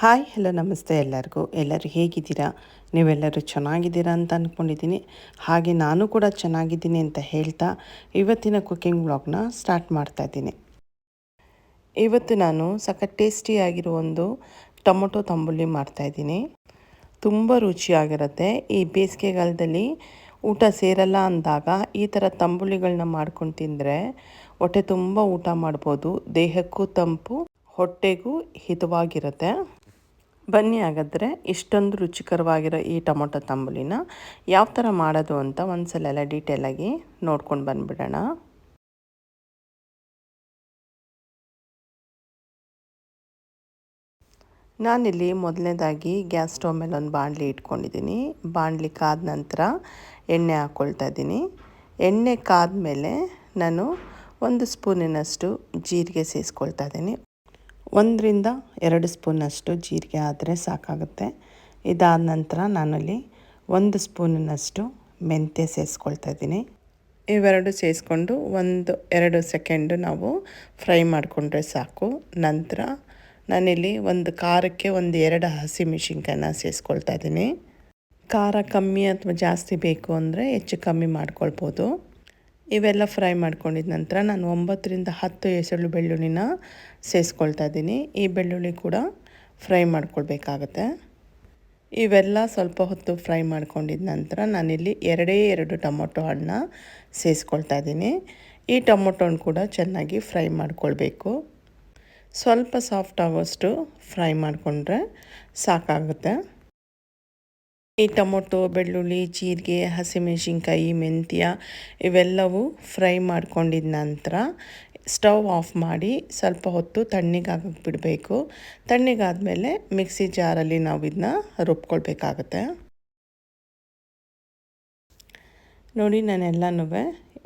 Hi, hello, ನಮಸ್ತೆ ಎಲ್ಲರಿಗೂ. ಎಲ್ಲರೂ ಹೇಗಿದ್ದೀರಾ? ನೀವೆಲ್ಲರೂ ಚೆನ್ನಾಗಿದ್ದೀರಾ ಅಂತ ಅಂದ್ಕೊಂಡಿದ್ದೀನಿ ಹಾಗೆ ನಾನು ಕೂಡ ಚೆನ್ನಾಗಿದ್ದೀನಿ ಅಂತ ಹೇಳ್ತಾ ಇವತ್ತಿನ ಕುಕ್ಕಿಂಗ್ ವ್ಲಾಗ್ನ ಸ್ಟಾರ್ಟ್ ಮಾಡ್ತಾ ಇದ್ದೀನಿ. ಇವತ್ತು ನಾನು ಸಖತ್ ಟೇಸ್ಟಿಯಾಗಿರೋ ಒಂದು ಟೊಮೊಟೊ ತಂಬುಳಿ ಮಾಡ್ತಾಯಿದ್ದೀನಿ ತುಂಬ ರುಚಿಯಾಗಿರುತ್ತೆ. ಈ ಬೇಸಿಗೆಗಾಲದಲ್ಲಿ ಊಟ ಸೇರಲ್ಲ ಅಂದಾಗ ಈ ಥರ ತಂಬುಳಿಗಳನ್ನ ಮಾಡ್ಕೊಂಡು ತಿಂದರೆ ಹೊಟ್ಟೆ ತುಂಬ ಊಟ ಮಾಡ್ಬೋದು. ದೇಹಕ್ಕೂ ತಂಪು, ಹೊಟ್ಟೆಗೂ ಹಿತವಾಗಿರುತ್ತೆ. ಬನ್ನಿ ಹಾಗಾದರೆ ಇಷ್ಟೊಂದು ರುಚಿಕರವಾಗಿರೋ ಈ ಟೊಮೊಟೊ ತಂಬುಲಿನ ಯಾವ ಥರ ಮಾಡೋದು ಅಂತ ಒಂದ್ಸಲ ಎಲ್ಲ ಡೀಟೇಲಾಗಿ ನೋಡ್ಕೊಂಡು ಬಂದುಬಿಡೋಣ. ನಾನಿಲ್ಲಿ ಮೊದಲನೇದಾಗಿ ಗ್ಯಾಸ್ ಸ್ಟವ್ ಮೇಲೆ ಒಂದು ಬಾಣಲಿ ಇಟ್ಕೊಂಡಿದ್ದೀನಿ. ಬಾಣಲಿ ಕಾದ ನಂತರ ಎಣ್ಣೆ ಹಾಕ್ಕೊಳ್ತಾ ಇದ್ದೀನಿ. ಎಣ್ಣೆ ಕಾದ ಮೇಲೆ ನಾನು ಒಂದು ಸ್ಪೂನಿನಷ್ಟು ಜೀರಿಗೆ ಸೇರಿಸ್ಕೊಳ್ತಾ ಇದ್ದೀನಿ. ಒಂದರಿಂದ ಎರಡು ಸ್ಪೂನಷ್ಟು ಜೀರಿಗೆ ಆದರೆ ಸಾಕಾಗುತ್ತೆ. ಇದಾದ ನಂತರ ನಾನಲ್ಲಿ ಒಂದು ಸ್ಪೂನಿನಷ್ಟು ಮೆಂತ್ಯ ಸೇರಿಸ್ಕೊಳ್ತಾ ಇದ್ದೀನಿ. ಇವೆರಡು ಸೇರಿಸ್ಕೊಂಡು ಒಂದು, ಎರಡು ಸೆಕೆಂಡು ನಾವು ಫ್ರೈ ಮಾಡಿಕೊಂಡ್ರೆ ಸಾಕು. ನಂತರ ನಾನಿಲ್ಲಿ ಒಂದು ಖಾರಕ್ಕೆ ಒಂದು ಎರಡು ಹಸಿಮೆಣ್ಸಿನ್ಕಾಯಿನ ಸೇರಿಸ್ಕೊಳ್ತಾ ಇದ್ದೀನಿ. ಖಾರ ಕಮ್ಮಿ ಅಥವಾ ಜಾಸ್ತಿ ಬೇಕು ಅಂದರೆ ಹೆಚ್ಚು ಕಮ್ಮಿ ಮಾಡ್ಕೊಳ್ಬೋದು. ಇವೆಲ್ಲ ಫ್ರೈ ಮಾಡ್ಕೊಂಡಿದ ನಂತರ ನಾನು ಒಂಬತ್ತರಿಂದ ಹತ್ತು ಹೆಸರು ಬೆಳ್ಳುಳ್ಳಿನ ಸೇರಿಸ್ಕೊಳ್ತಾ ಇದ್ದೀನಿ. ಈ ಬೆಳ್ಳುಳ್ಳಿ ಕೂಡ ಫ್ರೈ ಮಾಡ್ಕೊಳ್ಬೇಕಾಗತ್ತೆ. ಇವೆಲ್ಲ ಸ್ವಲ್ಪ ಹೊತ್ತು ಫ್ರೈ ಮಾಡ್ಕೊಂಡಿದ ನಂತರ ನಾನಿಲ್ಲಿ ಎರಡೇ ಎರಡು ಟೊಮೊಟೊ ಹಣ್ಣನ್ನ ಸೇರಿಸ್ಕೊಳ್ತಾ ಇದ್ದೀನಿ. ಈ ಟೊಮೊಟೊನ ಕೂಡ ಚೆನ್ನಾಗಿ ಫ್ರೈ ಮಾಡ್ಕೊಳ್ಬೇಕು. ಸ್ವಲ್ಪ ಸಾಫ್ಟ್ ಆಗೋಷ್ಟು ಫ್ರೈ ಮಾಡಿಕೊಂಡ್ರೆ ಸಾಕಾಗುತ್ತೆ. ಈ ಟೊಮೊಟೊ, ಬೆಳ್ಳುಳ್ಳಿ, ಜೀರಿಗೆ, ಹಸಿಮೆಣಸಿನ್ಕಾಯಿ, ಮೆಂತ್ಯ ಇವೆಲ್ಲವೂ ಫ್ರೈ ಮಾಡ್ಕೊಂಡಿದ ನಂತರ ಸ್ಟವ್ ಆಫ್ ಮಾಡಿ ಸ್ವಲ್ಪ ಹೊತ್ತು ತಣ್ಣಗಾಗಕ್ಕೆ ಬಿಡಬೇಕು. ತಣ್ಣಗಾದಮೇಲೆ ಮಿಕ್ಸಿ ಜಾರಲ್ಲಿ ನಾವು ಇದನ್ನ ರುಬ್ಕೊಳ್ಬೇಕಾಗತ್ತೆ. ನೋಡಿ ನಾನೆಲ್ಲನೂ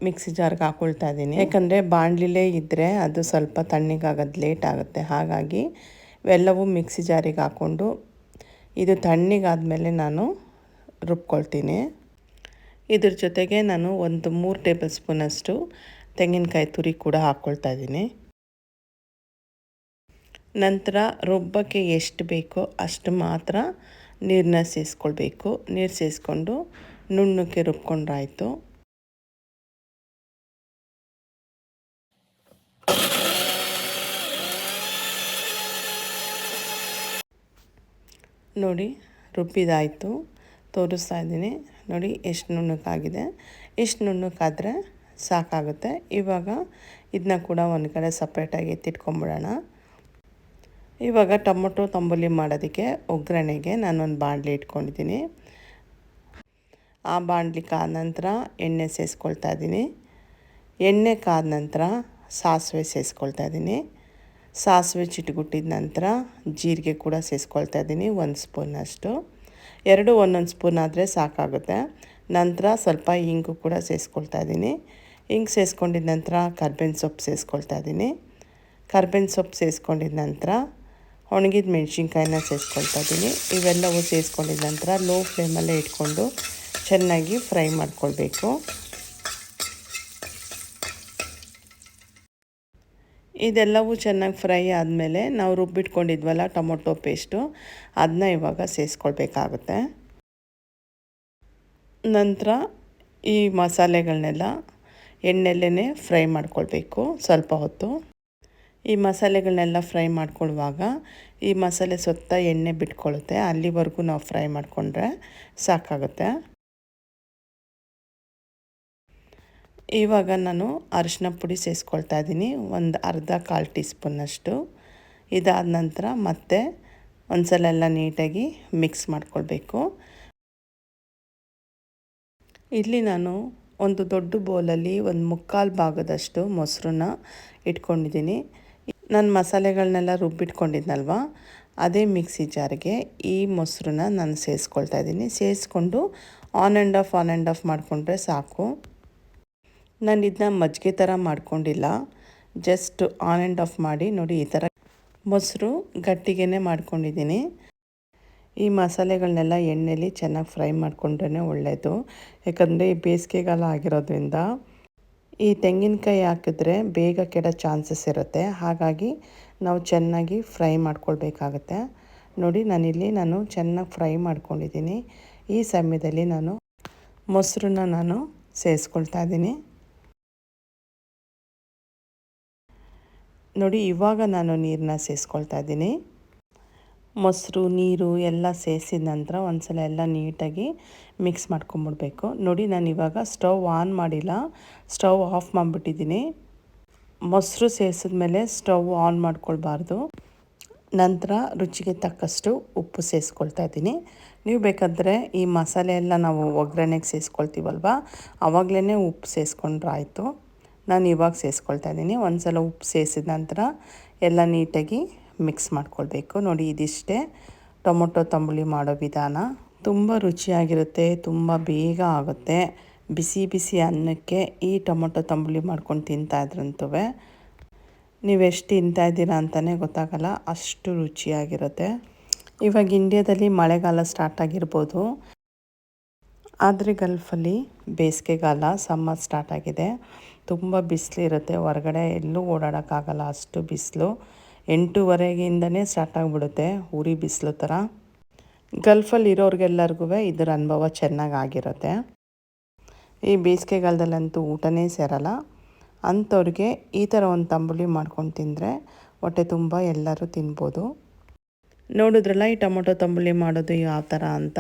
ಮಿಕ್ಸಿ ಜಾರ್ಗೆ ಹಾಕೊಳ್ತಾ ಇದ್ದೀನಿ. ಯಾಕಂದರೆ ಬಾಣಲಿಲೇ ಇದ್ದರೆ ಅದು ಸ್ವಲ್ಪ ತಣ್ಣಗಾಗೋದು ಲೇಟ್ ಆಗುತ್ತೆ. ಹಾಗಾಗಿ ಇವೆಲ್ಲವೂ ಮಿಕ್ಸಿ ಜಾರಿಗೆ ಹಾಕ್ಕೊಂಡು ಇದು ತಣ್ಣಗಾದ್ಮೇಲೆ ನಾನು ರುಬ್ಕೊಳ್ತೀನಿ. ಇದ್ರ ಜೊತೆಗೆ ನಾನು ಒಂದು ಮೂರು ಟೇಬಲ್ ಸ್ಪೂನಷ್ಟು ತೆಂಗಿನಕಾಯಿ ತುರಿ ಕೂಡ ಹಾಕ್ಕೊಳ್ತಾ ಇದ್ದೀನಿ. ನಂತರ ರುಬ್ಬಕ್ಕೆ ಎಷ್ಟು ಬೇಕೋ ಅಷ್ಟು ಮಾತ್ರ ನೀರನ್ನ ಸೇರಿಸ್ಕೊಳ್ಬೇಕು ನೀರು ಸೇರಿಸ್ಕೊಂಡು ನುಣ್ಣಕ್ಕೆ ರುಬ್ಕೊಂಡ್ರಾಯಿತು. ನೋಡಿ, ರುಬ್ಬಿದಾಯಿತು. ತೋರಿಸ್ತಾ ಇದ್ದೀನಿ. ನೋಡಿ, ಎಷ್ಟು ನುಣ್ಣಕ್ಕಾಗಿದೆ ಎಷ್ಟು ನುಣ್ಣಕ್ಕಾದರೆ ಸಾಕಾಗುತ್ತೆ. ಇವಾಗ ಇದನ್ನ ಕೂಡ ಒಂದು ಕಡೆ ಸಪ್ರೇಟಾಗಿ ಎತ್ತಿಟ್ಕೊಂಬಿಡೋಣ. ಇವಾಗ ಟೊಮೊಟೊ ತಂಬುಲಿ ಮಾಡೋದಕ್ಕೆ ಒಗ್ಗರಣೆಗೆ ನಾನೊಂದು ಬಾಣಲಿ ಇಟ್ಕೊಂಡಿದ್ದೀನಿ. ಆ ಬಾಣಲಿ ಕಾದ ನಂತರ ಎಣ್ಣೆ ಸೇರಿಸ್ಕೊಳ್ತಾ ಇದ್ದೀನಿ. ಎಣ್ಣೆ ಕಾದ ನಂತರ ಸಾಸಿವೆ ಸೇರಿಸ್ಕೊಳ್ತಾ ಇದ್ದೀನಿ. ಸಾಸಿವೆ ಚಿಟ್ಗುಟ್ಟಿದ ನಂತರ ಜೀರಿಗೆ ಕೂಡ ಸೇರಿಸ್ಕೊಳ್ತಾ ಇದ್ದೀನಿ, ಒಂದು ಸ್ಪೂನಷ್ಟು. ಎರಡು ಒಂದೊಂದು ಸ್ಪೂನ್ ಆದರೆ ಸಾಕಾಗುತ್ತೆ. ನಂತರ ಸ್ವಲ್ಪ ಇಂಗು ಕೂಡ ಸೇರಿಸ್ಕೊಳ್ತಾ ಇದ್ದೀನಿ. ಹಿಂಗು ಸೇರಿಸ್ಕೊಂಡಿದ್ದ ನಂತರ ಕರ್ಬೇವಿನ ಸೊಪ್ಪು ಸೇರಿಸ್ಕೊಳ್ತಾ ಇದ್ದೀನಿ. ಕರ್ಬೇವಿನ ಸೊಪ್ಪು ಸೇರಿಸ್ಕೊಂಡಿದ ನಂತರ ಒಣಗಿದ ಮೆಣಸಿನ್ಕಾಯಿನ ಸೇರಿಸ್ಕೊಳ್ತಾ ಇದ್ದೀನಿ. ಇವೆಲ್ಲವೂ ಸೇರಿಸ್ಕೊಂಡಿದ್ದ ನಂತರ ಲೋ ಫ್ಲೇಮಲ್ಲೇ ಇಟ್ಕೊಂಡು ಚೆನ್ನಾಗಿ ಫ್ರೈ ಮಾಡ್ಕೊಳ್ಬೇಕು. ಇದೆಲ್ಲವೂ ಚೆನ್ನಾಗಿ ಫ್ರೈ ಆದಮೇಲೆ ನಾವು ರುಬ್ಬಿಟ್ಕೊಂಡಿದ್ವಲ್ಲ ಟೊಮೊಟೊ ಪೇಸ್ಟು ಅದನ್ನ ಇವಾಗ ಸೇರಿಸ್ಕೊಳ್ಬೇಕಾಗುತ್ತೆ ನಂತರ ಈ ಮಸಾಲೆಗಳನ್ನೆಲ್ಲ ಎಣ್ಣೆಲ್ಲೇ ಫ್ರೈ ಮಾಡ್ಕೊಳ್ಬೇಕು ಸ್ವಲ್ಪ ಹೊತ್ತು. ಈ ಮಸಾಲೆಗಳನ್ನೆಲ್ಲ ಫ್ರೈ ಮಾಡ್ಕೊಳ್ಳುವಾಗ ಈ ಮಸಾಲೆ ಸುತ್ತ ಎಣ್ಣೆ ಬಿಟ್ಕೊಳ್ಳುತ್ತೆ ಅಲ್ಲಿವರೆಗೂ ನಾವು ಫ್ರೈ ಮಾಡಿಕೊಂಡ್ರೆ ಸಾಕಾಗುತ್ತೆ. ಇವಾಗ ನಾನು ಅರಿಶಿನ ಪುಡಿ ಸೇರಿಸ್ಕೊಳ್ತಾ ಇದ್ದೀನಿ. ಒಂದು ಅರ್ಧ ಕಾಲು ಟೀ ಸ್ಪೂನಷ್ಟು ಇದಾದ ನಂತರ ಮತ್ತೆ ಒಂದ್ಸಲ ಎಲ್ಲ ನೀಟಾಗಿ ಮಿಕ್ಸ್ ಮಾಡ್ಕೊಳ್ಬೇಕು. ಇಲ್ಲಿ ನಾನು ಒಂದು ದೊಡ್ಡ ಬೌಲಲ್ಲಿ ಒಂದು ಮುಕ್ಕಾಲು ಭಾಗದಷ್ಟು ಮೊಸರನ್ನ ಇಟ್ಕೊಂಡಿದ್ದೀನಿ. ನಾನು ಮಸಾಲೆಗಳನ್ನೆಲ್ಲ ರುಬ್ಬಿಟ್ಕೊಂಡಿದ್ನಲ್ವ? ಅದೇ ಮಿಕ್ಸಿ ಜಾರಿಗೆ ಈ ಮೊಸರನ್ನ ನಾನು ಸೇರಿಸ್ಕೊಳ್ತಾ ಇದ್ದೀನಿ. ಸೇರಿಸ್ಕೊಂಡು on and off on and off ಮಾಡಿಕೊಂಡ್ರೆ ಸಾಕು. ನಾನು ಇದನ್ನ ಮಜ್ಜಿಗೆ ಥರ ಮಾಡ್ಕೊಂಡಿಲ್ಲ. ಜಸ್ಟ್ ಆನ್ ಆ್ಯಂಡ್ ಆಫ್ ಮಾಡಿ ನೋಡಿ ಈ ಥರ ಮೊಸರು ಗಟ್ಟಿಗೆ ಮಾಡ್ಕೊಂಡಿದ್ದೀನಿ. ಈ ಮಸಾಲೆಗಳನ್ನೆಲ್ಲ ಎಣ್ಣೆಲಿ ಚೆನ್ನಾಗಿ ಫ್ರೈ ಮಾಡಿಕೊಂಡ್ರೆ ಒಳ್ಳೆಯದು ಯಾಕಂದರೆ ಈ ಬೇಸಿಗೆಗಾಲ ಆಗಿರೋದ್ರಿಂದ ಈ ತೆಂಗಿನಕಾಯಿ ಹಾಕಿದ್ರೆ ಬೇಗ ಕೆಡೋ ಚಾನ್ಸಸ್ ಇರುತ್ತೆ. ಹಾಗಾಗಿ ನಾವು ಚೆನ್ನಾಗಿ ಫ್ರೈ ಮಾಡ್ಕೊಳ್ಬೇಕಾಗತ್ತೆ. ನೋಡಿ ನಾನಿಲ್ಲಿ ನಾನು ಚೆನ್ನಾಗಿ ಫ್ರೈ ಮಾಡ್ಕೊಂಡಿದ್ದೀನಿ. ಈ ಸಮಯದಲ್ಲಿ ನಾನು ಮೊಸರನ್ನ ನಾನು ಸೇರಿಸ್ಕೊಳ್ತಾ ಇದ್ದೀನಿ. ನೋಡಿ, ಇವಾಗ ನಾನು ನೀರನ್ನ ಸೇರಿಸ್ಕೊಳ್ತಾ ಇದ್ದೀನಿ. ಮೊಸರು, ನೀರು ಎಲ್ಲ ಸೇರಿಸಿದ ನಂತರ ಒಂದ್ಸಲ ಎಲ್ಲ ನೀಟಾಗಿ ಮಿಕ್ಸ್ ಮಾಡ್ಕೊಂಬಿಡ್ಬೇಕು. ನೋಡಿ, ನಾನು ಇವಾಗ ಸ್ಟವ್ ಆನ್ ಮಾಡಿಲ್ಲ, ಸ್ಟವ್ ಆಫ್ ಮಾಡಿಬಿಟ್ಟಿದ್ದೀನಿ. ಮೊಸರು ಸೇರಿಸಿದ್ಮೇಲೆ ಸ್ಟವ್ ಆನ್ ಮಾಡ್ಕೊಳ್ಬಾರ್ದು. ನಂತರ ರುಚಿಗೆ ತಕ್ಕಷ್ಟು ಉಪ್ಪು ಸೇರಿಸ್ಕೊಳ್ತಾ ಇದ್ದೀನಿ. ನೀವು ಬೇಕಾದರೆ ಈ ಮಸಾಲೆ ಎಲ್ಲ ನಾವು ಒಗ್ಗರಣೆಗೆ ಸೇರಿಸ್ಕೊಳ್ತೀವಲ್ವ ಆವಾಗಲೇ ಉಪ್ಪು ಸೇರಿಸ್ಕೊಂಡ್ರೆ ಆಯಿತು. ನಾನು ಇವಾಗ ಸೇರಿಸ್ಕೊಳ್ತಾ ಇದ್ದೀನಿ. ಒಂದು ಸಲ ಉಪ್ಪು ಸೇರಿಸಿದ ನಂತರ ಎಲ್ಲ ನೀಟಾಗಿ ಮಿಕ್ಸ್ ಮಾಡ್ಕೊಳ್ಬೇಕು. ನೋಡಿ, ಇದಿಷ್ಟೇ. ಟೊಮೊಟೊ ತಂಬುಳಿ ಮಾಡೋ ವಿಧಾನ. ತುಂಬ ರುಚಿಯಾಗಿರುತ್ತೆ, ತುಂಬ ಬೇಗ ಆಗುತ್ತೆ. ಬಿಸಿ ಬಿಸಿ ಅನ್ನಕ್ಕೆ ಈ ಟೊಮೊಟೊ ತಂಬುಳಿ ಮಾಡ್ಕೊಂಡು ತಿಂತಾಯಿದ್ರಂತೂ ನೀವು ಎಷ್ಟು ತಿಂತಾ ಇದ್ದೀರಾ ಅಂತಲೇ ಗೊತ್ತಾಗಲ್ಲ, ಅಷ್ಟು ರುಚಿಯಾಗಿರುತ್ತೆ. ಇವಾಗ ಇಂಡಿಯಾದಲ್ಲಿ ಮಳೆಗಾಲ ಸ್ಟಾರ್ಟ್ ಆಗಿರ್ಬೋದು. ಆದರೆ ಗಲ್ಫಲ್ಲಿ ಬೇಸಿಗೆಗಾಲ, ಸಮ್ಮರ್ ಸ್ಟಾರ್ಟ್ ಆಗಿದೆ. ತುಂಬ ಬಿಸಿಲಿರುತ್ತೆ. ಹೊರಗಡೆ ಎಲ್ಲೂ ಓಡಾಡೋಕ್ಕಾಗಲ್ಲ. ಅಷ್ಟು ಬಿಸಿಲು. ಎಂಟೂವರೆಗಿಂದನೇ ಸ್ಟಾರ್ಟ್ ಆಗಿಬಿಡುತ್ತೆ ಉರಿ ಬಿಸಿಲು ಥರ. ಗಲ್ಫಲ್ಲಿ ಇರೋರಿಗೆಲ್ಲರಿಗೂ ಇದರ ಅನುಭವ ಚೆನ್ನಾಗಿ ಆಗಿರುತ್ತೆ ಈ ಬೇಸಿಗೆಗಾಲದಲ್ಲಂತೂ ಊಟನೇ ಸೇರಲ್ಲ. ಅಂಥವ್ರಿಗೆ ಈ ಥರ ಒಂದು ತಂಬುಳಿ ಮಾಡ್ಕೊಂಡು ತಿಂದರೆ ಹೊಟ್ಟೆ ತುಂಬ ಎಲ್ಲರೂ ತಿನ್ಬೋದು. ನೋಡಿದ್ರಲ್ಲ ಈ ಟೊಮೊಟೊ ತಂಬುಳಿ ಮಾಡೋದು ಯಾವ ಥರ ಅಂತ?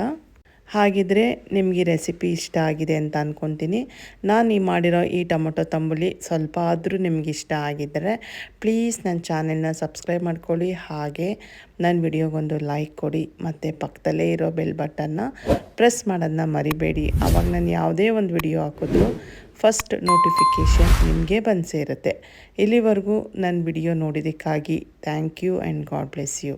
ಹಾಗಿದ್ರೆ ನಿಮಗೆ ರೆಸಿಪಿ ಇಷ್ಟ ಆಗಿದೆ ಅಂತ ಅಂದ್ಕೊತೀನಿ ನಾನು ಈ ಮಾಡಿರೋ ಈ ಟೊಮೊಟೊ ತಂಬುಳಿ ಸ್ವಲ್ಪ ಆದರೂ ನಿಮ್ಗೆ ಇಷ್ಟ ಆಗಿದ್ದರೆ ಪ್ಲೀಸ್ ನನ್ನ ಚಾನೆಲ್ನ ಸಬ್ಸ್ಕ್ರೈಬ್ ಮಾಡ್ಕೊಳ್ಳಿ. ಹಾಗೆ ನನ್ನ ವಿಡಿಯೋಗೊಂದು ಲೈಕ್ ಕೊಡಿ. ಮತ್ತು ಪಕ್ಕದಲ್ಲೇ ಇರೋ ಬೆಲ್ ಬಟನ್ನ ಪ್ರೆಸ್ ಮಾಡೋದನ್ನ ಮರಿಬೇಡಿ. ಅವಾಗ ನಾನು ಯಾವುದೇ ಒಂದು ವಿಡಿಯೋ ಹಾಕಿದ್ರು ಫಸ್ಟ್ ನೋಟಿಫಿಕೇಷನ್ ನಿಮಗೆ ಬಂದು ಸೇರುತ್ತೆ. ಇಲ್ಲಿವರೆಗೂ ನನ್ನ video ನೋಡಿದ್ದಕ್ಕಾಗಿ thank you and God bless you